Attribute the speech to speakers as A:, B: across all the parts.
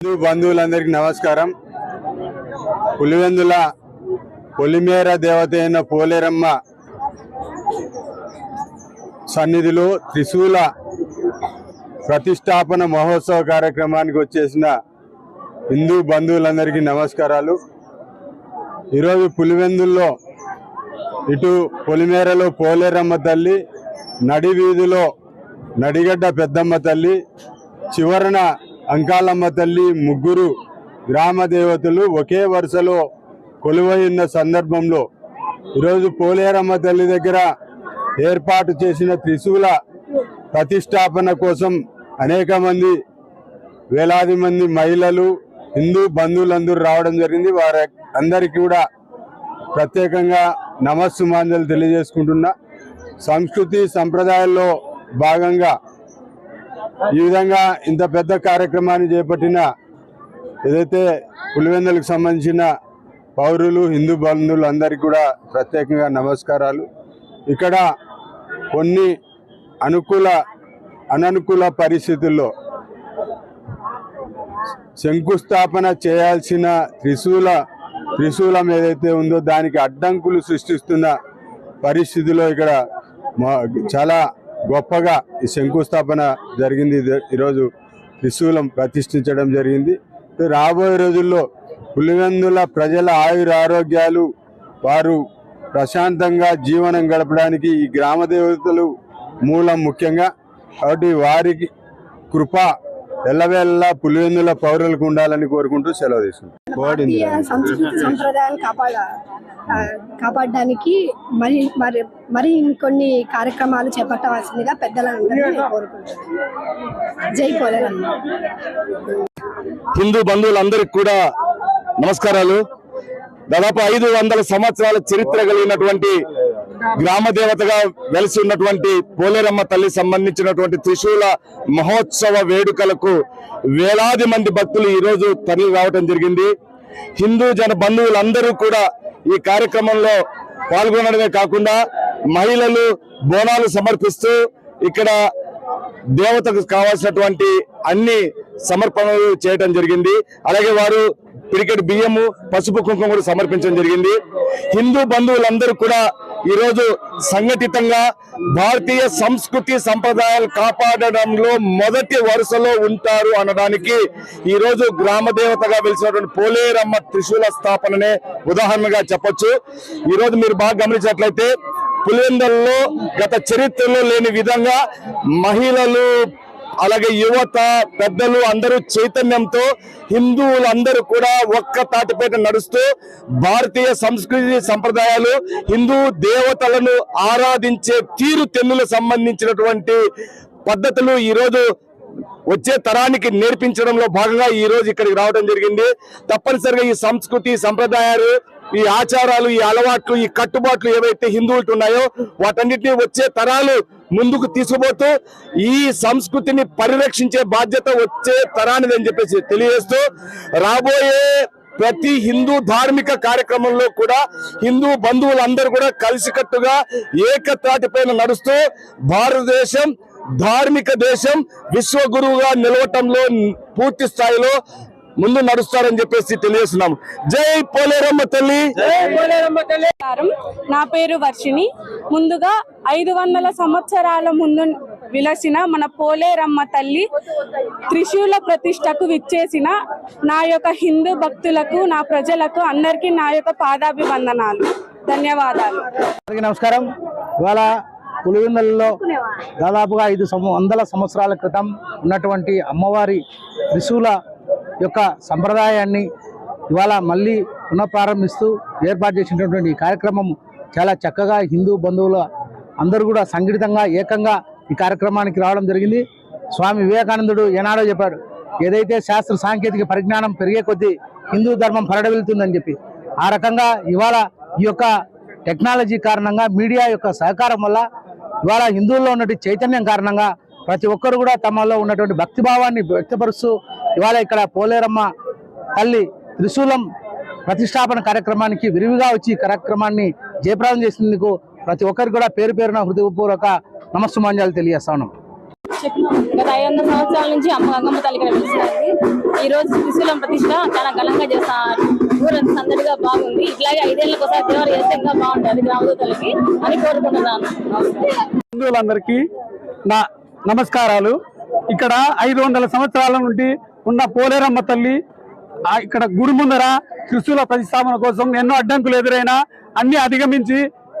A: హిందూ బంధువులందరికీ నమస్కారం. పులివెందుల పొలిమేర దేవత అయిన పోలేరమ్మ సన్నిధిలో త్రిశూల ప్రతిష్టాపన మహోత్సవ కార్యక్రమానికి వచ్చేసిన హిందూ బంధువులందరికీ నమస్కారాలు. ఈరోజు పులివెందుల్లో ఇటు పొలిమేరలో పోలేరమ్మ తల్లి నడి వీధిలో నడిగడ్డ పెద్దమ్మ తల్లి చివరన అంకాలమ్మ తల్లి ముగ్గురు గ్రామ దేవతలు ఒకే వరుసలో కొలువై ఉన్న సందర్భంలో ఈరోజు పోలేరమ్మ తల్లి దగ్గర ఏర్పాటు చేసిన త్రిశూల ప్రతిష్టాపన కోసం అనేక మంది వేలాది మంది మహిళలు హిందూ బంధువులందరూ రావడం జరిగింది. వారి అందరికీ కూడా ప్రత్యేకంగా నమస్సు మాంజలు తెలియజేసుకుంటున్నా. సంస్కృతి సంప్రదాయాల్లో భాగంగా ఈ విధంగా ఇంత పెద్ద కార్యక్రమాన్ని చేపట్టిన ఏదైతే పులివెందులకు సంబంధించిన పౌరులు హిందూ బంధువులు అందరికీ కూడా ప్రత్యేకంగా నమస్కారాలు. ఇక్కడ కొన్ని అనుకూల అననుకూల పరిస్థితుల్లో శంకుస్థాపన చేయాల్సిన త్రిశూల త్రిశూలం ఏదైతే ఉందో దానికి అడ్డంకులు సృష్టిస్తున్న పరిస్థితిలో ఇక్కడ మా- చాలా గొప్పగా ఈ శంకుస్థాపన జరిగింది. ఇది- ఈరోజు త్రిశూలం ప్రతిష్ఠించడం జరిగింది. రాబోయే రోజుల్లో పులివెందుల ప్రజల ఆయుర ఆరోగ్యాలు వారు ప్రశాంతంగా జీవనం గడపడానికి ఈ గ్రామ దేవతలు మూలం ముఖ్యంగా. కాబట్టి వారికి కృప ఎల్లవేళలా పులివెందుల పౌరులకు ఉండాలని కోరుకుంటూ సెలవు తీసుకుంటాం.
B: సంస్కృతి సంప్రదాయాన్ని కాపాడ కాపాడడానికి మరి మరి మరి ఇంకొన్ని కార్యక్రమాలు చేపట్టవలసిందిగా పెద్దలందరినీ నేను కోరుకుంటున్నాను. జై పోలేరమ్మ
C: హిందూ బంధువులందరికీ కూడా నమస్కారాలు. దాదాపు ఐదు వందల సంవత్సరాల చరిత్ర కలిగినటువంటి గ్రామ దేవతగా వెలిసి ఉన్నటువంటి పోలేరమ్మ తల్లి సంబంధించినటువంటి త్రిశూల మహోత్సవ వేడుకలకు వేలాది మంది భక్తులు ఈరోజు తరలి రావటం జరిగింది. హిందూ జన బంధువులందరూ కూడా ఈ కార్యక్రమంలో పాల్గొనడమే కాకుండా మహిళలు బోనాలు సమర్పిస్తూ ఇక్కడ దేవతకు కావాల్సినటువంటి అన్ని సమర్పణలు చేయటం జరిగింది. అలాగే వారు క్రికెట్ బియ్యము పసుపు కుంకుమ కూడా సమర్పించడం జరిగింది. హిందూ బంధువులందరూ కూడా ఈరోజు సంఘటితంగా భారతీయ సంస్కృతి సంప్రదాయాలు కాపాడడంలో మొదటి వరుసలో ఉంటారు అనడానికి ఈరోజు గ్రామ దేవతగా వెలిసినటువంటి పోలేరమ్మ త్రిశూల స్థాపననే ఉదాహరణగా చెప్పొచ్చు. ఈరోజు మీరు బాగా గమనించినట్లయితే పులివెందల్లో గత చరిత్రలో లేని విధంగా మహిళలు అలాగే యువత పెద్దలు అందరూ చైతన్యంతో హిందువులందరూ కూడా ఒక్క తాటిపేట నడుస్తూ భారతీయ సంస్కృతి సంప్రదాయాలు హిందూ దేవతలను ఆరాధించే తీరు తెన్నులకు సంబంధించినటువంటి పద్ధతులు ఈరోజు వచ్చే తరానికి నేర్పించడంలో భాగంగా ఈ రోజు ఇక్కడికి రావడం జరిగింది. తప్పనిసరిగా ఈ సంస్కృతి సంప్రదాయాలు ఈ ఆచారాలు ఈ అలవాట్లు ఈ కట్టుబాట్లు ఏవైతే హిందువులకు ఉన్నాయో వాటన్నిటిని వచ్చే తరాలు ముందుకు తీసుకుపోతూ ఈ సంస్కృతిని పరిరక్షించే బాధ్యత వచ్చే తరానిది అని చెప్పేసి తెలియజేస్తూ రాబోయే ప్రతి హిందూ ధార్మిక కార్యక్రమంలో కూడా హిందూ బంధువులందరూ కూడా కలిసికట్టుగా ఏకతాటిపైన నడుస్తూ భారతదేశం ధార్మిక దేశం విశ్వగురువుగా నిలవటంలో పూర్తి స్థాయిలో ముందు నడుస్తారని చెప్పేసి తెలియజేస్తున్నాం జై పోలేరమ్మ తల్లి.
D: నా పేరు వర్షిణి. ముందుగా ఐదు వందల సంవత్సరాల ముందు విలసిన మన పోలేరమ్మ తల్లి త్రిశూల ప్రతిష్టకు విచ్చేసిన నా యొక్క హిందూ భక్తులకు నా ప్రజలకు అందరికీ నా యొక్క పాదాభివందనాలు. ధన్యవాదాలు.
E: నమస్కారం. ఇవాళ పులివెందులలో దాదాపుగా ఐదు వందల సంవత్సరాల క్రితం ఉన్నటువంటి అమ్మవారి త్రిశూల యొక్క సంప్రదాయాన్ని ఇవాళ మళ్ళీ పునఃప్రారంభిస్తూ ఏర్పాటు చేసినటువంటి కార్యక్రమం చాలా చక్కగా హిందూ బంధువుల అందరూ కూడా సంఘటితంగా ఏకంగా ఈ కార్యక్రమానికి రావడం జరిగింది. స్వామి వివేకానందుడు ఏనాడో చెప్పాడు ఏదైతే శాస్త్ర సాంకేతిక పరిజ్ఞానం పెరిగే కొద్దీ హిందూ ధర్మం పరిడవిల్తుందని చెప్పి. ఆ రకంగా ఇవాళ ఈ యొక్క టెక్నాలజీ కారణంగా మీడియా యొక్క సహకారం వల్ల ఇవాళ హిందువుల్లో ఉన్నటువంటి చైతన్యం కారణంగా ప్రతి ఒక్కరు కూడా తమలో ఉన్నటువంటి భక్తి భావాన్ని వ్యక్తపరుస్తూ ఇవాళ ఇక్కడ పోలేరమ్మ తల్లి త్రిశూలం ప్రతిష్టాపన కార్యక్రమానికి విరివిగా వచ్చి ఈ కార్యక్రమాన్ని జయప్రదం చేసినందుకు ప్రతి ఒక్కరికి కూడా పేరు పేరున హృదయపూర్వక నమస్సుమాంజాలు తెలియజేస్తా ఉన్నాం
F: గత ఐదు వందల సంవత్సరాల నుంచి అమ్మ గంగమ్మ తల్లి వెలిసినది ఈ రోజు త్రిశూలం ప్రతిష్ట చాలా ఘనంగా చేస్తున్నారు ఊరంతా సందడిగా బాగుంది. ఇట్లాగే ఐదేళ్ళకి ఒకసారి దేవర చేస్తే ఇంకా బాగుంటుంది గ్రామదేవతలకి అని కోరుకుంటున్నాను.
G: హిందువులందరికీ నా నమస్కారాలు. ఇక్కడ ఐదు వందల సంవత్సరాల నుండి ఉన్న పోలేరమ్మ తల్లి ఇక్కడ గుడి ముందర త్రిశూల ప్రతిష్టాపన కోసం ఎన్నో అడ్డంకులు ఎదురైనా అన్ని అధిగమించి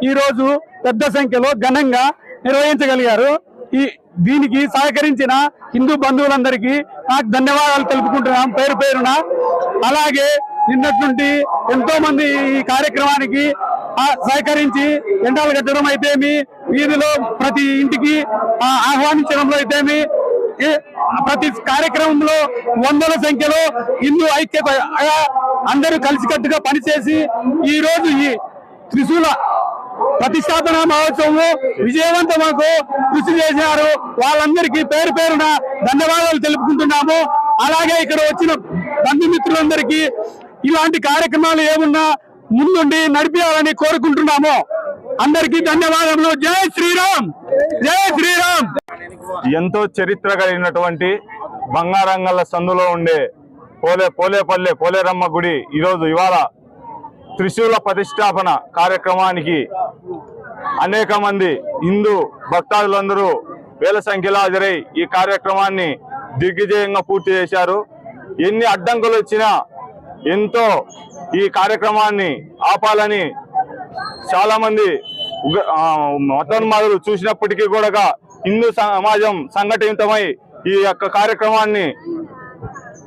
G: ఈరోజు పెద్ద సంఖ్యలో ఘనంగా నిర్వహించగలిగారు. ఈ దీనికి సహకరించిన హిందూ బంధువులందరికీ నాకు ధన్యవాదాలు తెలుపుకుంటున్నాం పేరు పేరున. అలాగే నిన్నటి నుండి ఎంతో మంది ఈ కార్యక్రమానికి ఆ, సహకరించి ఎండాలు కట్టడం అయితేమి వీధిలో ప్రతి ఇంటికి ఆ, ఆహ్వానించడంలో అయితేమి ప్రతి కార్యక్రమంలో వందల సంఖ్యలో హిందూ ఐక్యత అందరూ కలిసికట్టుగా పనిచేసి ఈ రోజు ఈ త్రిశూల ప్రతిష్టాపన మహోత్సవము విజయవంతమకు కృషి చేసినారు. వాళ్ళందరికీ పేరు పేరున ధన్యవాదాలు తెలుపుకుంటున్నాము. అలాగే ఇక్కడ వచ్చిన బంధుమిత్రులందరికీ ఇలాంటి కార్యక్రమాలు ఏమున్నా ముందుండి నడిపించాలని కోరుకుంటున్నాము. అందరికీ ధన్యవాదములు. జై శ్రీరామ్! జై శ్రీరామ్!
C: ఎంతో చరిత్ర కలిగినటువంటి బంగారంగల్ల సందులో ఉండే పోలే పోలేపల్లె పోలేరమ్మ గుడి ఈరోజు ఇవాళ త్రిశూల ప్రతిష్టాపన కార్యక్రమానికి అనేక మంది హిందూ భక్తాదులందరూ వేల సంఖ్యలో హాజరై ఈ కార్యక్రమాన్ని దిగ్విజయంగా పూర్తి చేశారు. ఎన్ని అడ్డంకులు వచ్చినా ఎంతో ఈ కార్యక్రమాన్ని ఆపాలని చాలామంది మతోన్మాదులు చూసినప్పటికీ కూడా హిందూ సమాజం సంఘటితమై ఈ యొక్క కార్యక్రమాన్ని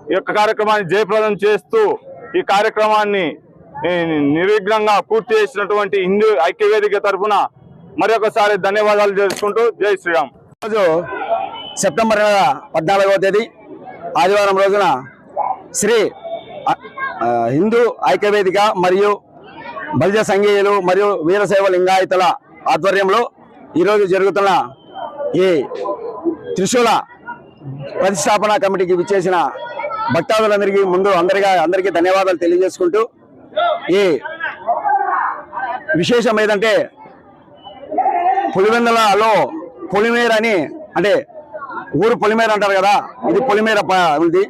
C: ఈ యొక్క కార్యక్రమాన్ని జయప్రదం చేస్తూ ఈ కార్యక్రమాన్ని నిర్విఘ్నంగా పూర్తి చేసినటువంటి హిందూ ఐక్యవేదిక తరఫున మరొకసారి ధన్యవాదాలు చేసుకుంటూ జై శ్రీరామ్.
H: రోజు సెప్టెంబర్ నెల పద్నాలుగవ తేదీ ఆదివారం రోజున శ్రీ హిందూ ఐక్యవేదిక మరియు బలిజ సంఘీయులు మరియు వీరశైవ లింగాయతుల ఆధ్వర్యంలో ఈరోజు జరుగుతున్న ఈ త్రిశూల ప్రతిష్టాపన కమిటీకి విచ్చేసిన భక్తాదులందరికీ ముందు అందరిగా అందరికీ ధన్యవాదాలు తెలియజేసుకుంటూ ఈ విశేషం ఏదంటే పులివెందులలో పొలిమేర అని అంటే ఊరు పొలిమేర అంటారు కదా ఇది పొలిమేర ఉంది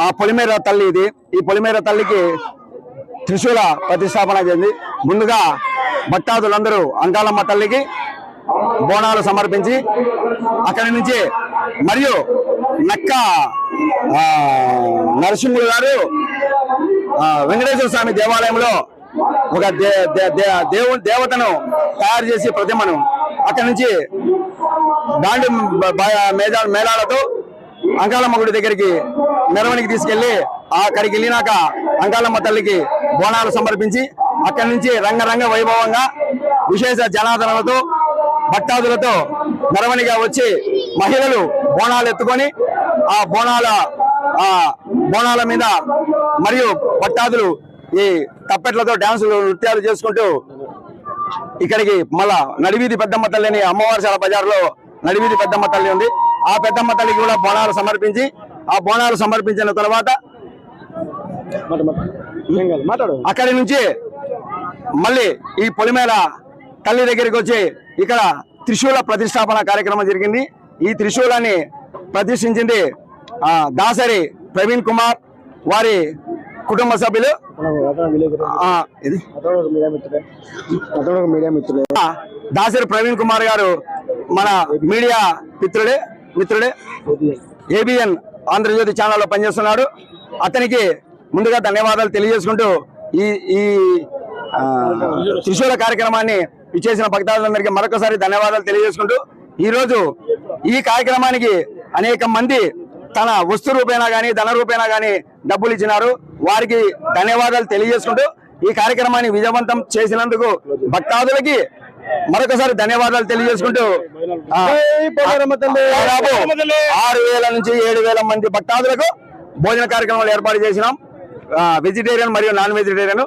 H: ఆ పొలిమేర తల్లి ఇది. ఈ పొలిమేర తల్లికి త్రిశూల ప్రతిష్టాపన చేసింది ముందుగా భక్తాదులందరూ అంకాలమ్మ తల్లికి బోనాలు సమర్పించి అక్కడి నుంచి మరియు నక్క నరసింహుడు గారు వెంకటేశ్వర స్వామి దేవాలయంలో ఒక దే దే- దేవు దేవతను తయారు చేసి ప్రతిమను అక్కడి నుంచి దాండి బ- మేళాలతో అంకాలమ్మ గుడి దగ్గరికి మెరవనికి తీసుకెళ్ళి అక్కడికి వెళ్ళినాక అంకాలమ్మ తల్లికి బోనాలు సమర్పించి అక్కడి నుంచి రంగరంగ వైభవంగా విశేష జనాదరణతో భక్తాదులతో మెరవనిగా వచ్చి మహిళలు బోనాలు ఎత్తుకొని ఆ బోనాల ఆ బోనాల మీద మరియు భక్తాదులు ఈ తప్పెట్లతో డాన్సులు నృత్యాలు చేసుకుంటూ ఇక్కడికి మళ్ళా నడివీధి పెద్దమ్మ తల్లి అని అమ్మవారిశాల బజార్లో నడివీధి పెద్దమ్మ తల్లి ఉంది. ఆ పెద్దమ్మ తల్లికి కూడా బోనాలు సమర్పించి ఆ బోనాలు సమర్పించిన తర్వాత అక్కడి నుంచి మళ్ళీ ఈ పొలిమేర తల్లి దగ్గరికి వచ్చి ఇక్కడ త్రిశూల ప్రతిష్టాపన కార్యక్రమం జరిగింది. ఈ త్రిశూలాన్ని ప్రతిష్ఠించింది దాసరి ప్రవీణ్ కుమార్ వారి కుటుంబ సభ్యులు. దాసరి ప్రవీణ్ కుమార్ గారు మన మీడియా మిత్రుడే మిత్రుడే. ఏబిఎన్ ఆంధ్రజ్యోతి ఛానల్లో పనిచేస్తున్నాడు. అతనికి ముందుగా ధన్యవాదాలు తెలియజేసుకుంటూ ఈ ఈ త్రిశూల కార్యక్రమాన్ని ఇచ్చేసిన భక్తాదులందరికీ మరొకసారి ధన్యవాదాలు తెలియజేసుకుంటూ ఈ రోజు ఈ కార్యక్రమానికి అనేక మంది తన వస్తు రూపేణా గాని ధన రూపేణా గాని డబ్బులు ఇచ్చినారు. వారికి ధన్యవాదాలు తెలియజేసుకుంటూ ఈ కార్యక్రమాన్ని విజయవంతం చేసినందుకు భక్తాదులకి మరొకసారి ధన్యవాదాలు తెలియజేసుకుంటూ దాదాపు ఆరు వేల నుంచి ఏడు వేల మంది భక్తాదులకు భోజన కార్యక్రమాలు ఏర్పాటు చేసినాం. వెజిటేరియన్ మరియు నాన్ వెజిటేరియన్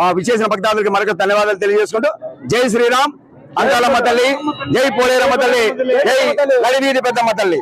H: ఆ, విచ్చేసిన భక్తాదులకి మరొక ధన్యవాదాలు తెలియజేసుకుంటూ జై శ్రీరామ్. అందాలమ్మ తల్లి జై పోలేరమ్మ తల్లి జై నడివీధి పెద్దమ్మ తల్లి.